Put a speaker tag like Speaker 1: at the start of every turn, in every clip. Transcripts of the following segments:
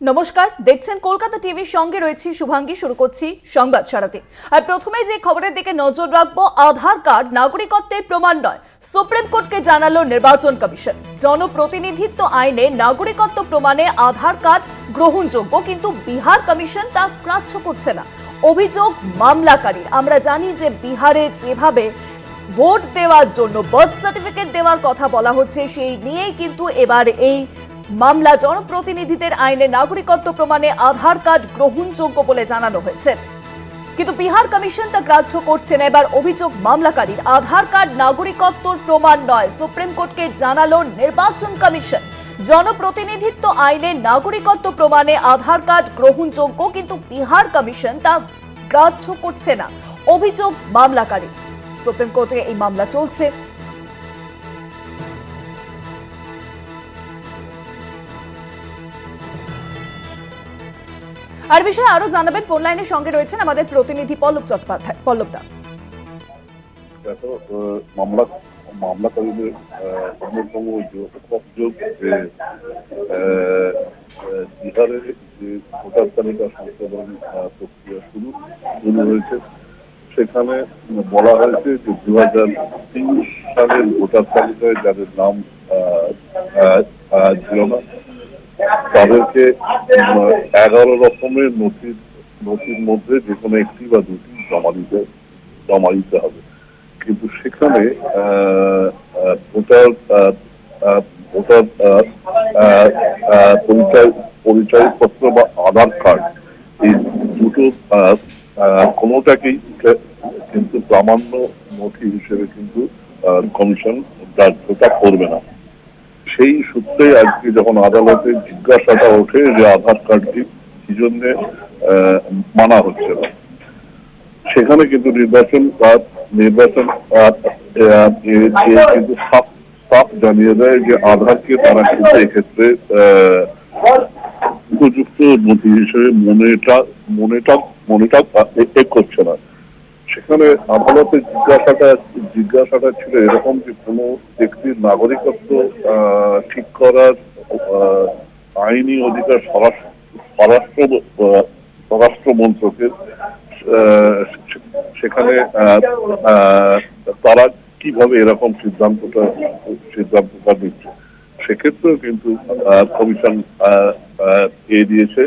Speaker 1: নমস্কার, দেখছেন কলকাতা টিভির সঙ্গে রয়েছি শুভাঙ্গী, শুরু করছি সংবাদ সারাতে আর প্রথমে যে খবরের দিকে নজর রাখব, আধার কার্ড নাগরিকত্বের প্রমাণ নয়, সুপ্রিম কোর্টকে জানালো নির্বাচন কমিশন। জনপ্রতিনিধিত্ব আইনে নাগরিকত্ব প্রমাণে আধার কার্ড গ্রহণযোগ্য, কিন্তু বিহার কমিশন তা গ্রাহ্য করছে না। অভিযোগ মামলাকারী আমরা জানি যে বিহারে যেভাবে ভোট দেওয়ার জন্য বার্থ সার্টিফিকেট দেওয়ার কথা বলা হচ্ছে, সেই নিয়েই কিন্তু এবার এই মামলা, জনপ্রতিনিধিদের আইনে নাগরিকত্ব প্রমাণে আধার কার্ড গ্রহণযোগ্য বলে জানানো হয়েছে। কিন্তু বিহার কমিশন তা গ্রাহ্য করছে না। এবার অভিযোগ মামলাকারীর। আধার কার্ড নাগরিকত্বর প্রমাণ নয়। সুপ্রিম কোর্টকে জানালো নির্বাচন কমিশন। জনপ্রতিনিধিত্ব আইনে নাগরিকত্ব প্রমাণে আধার কার্ড গ্রহণযোগ্য, কিন্তু বিহার কমিশন তা গ্রাহ্য করছে না। অভিযোগ মামলাকারী সুপ্রিম কোর্টে এই মামলা চলছে। আর বিষয়ে আরও জানাবেন, ফোন লাইনের সঙ্গে রয়েছেন আমাদের প্রতিনিধি পল্লব চট্টোপাধ্যায়। পল্লব দা।
Speaker 2: মামলা প্রক্রিয়া শুরু হয়েছে। সেখানে বলা হয়েছে যে দু হাজার তিন সালের ভোটার তালিকায় যাদের নাম ছিল না তাদেরকে এগারো রকমের নথির নথির মধ্যে যে কোনো একটি বা দুটি জমা দিতে জমা দিতে হবে। কিন্তু সেখানে ভোটার ভোটার পরিচয়, পরিচয়পত্র বা আধার কার্ড এই দুটো কোনোটাকেই কিন্তু প্রামাণ্য নথি হিসেবে কিন্তু কমিশন গ্রাহ্যতা করবে না। সেই সূত্রে আজকে যখন আদালতে জিজ্ঞাসাটা ওঠে যে আধার কার্ডটি কি জন্য মানা হচ্ছে না। সেখানে কিন্তু নির্বাচন নির্বাচন কিন্তু সাফ সাফ জানিয়ে দেয় যে আধারকে তারা কিন্তু এক্ষেত্রে উপযুক্ত নথি হিসেবে মনেটা মনেটা মনেটা করছে না। সেখানে আদালতের জিজ্ঞাসাটা জিজ্ঞাসাটা ছিল এরকম যে কোনো ব্যক্তির নাগরিকত্ব ঠিক করার আইনি অধিকার স্বরাষ্ট্র স্বরাষ্ট্র মন্ত্রকের সেখানে তারা কীভাবে এরকম সিদ্ধান্তটা সিদ্ধান্তটা নিচ্ছে। সেক্ষেত্রেও কিন্তু কমিশন এ দিয়েছে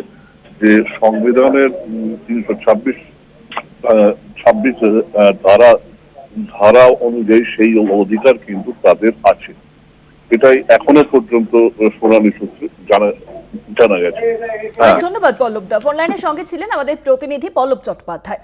Speaker 2: যে সংবিধানের তিনশো ছাব্বিশ ছাব্বিশ ধারা ধারা অনুযায়ী সেই অধিকার কিন্তু তাদের আছে। এটাই এখনও পর্যন্ত শুনানি সূত্রে জানা জানা গেছে।
Speaker 1: ধন্যবাদ পল্লব দা ফোন সঙ্গে ছিলেন আমাদের প্রতিনিধি পল্লব চট্টোপাধ্যায়।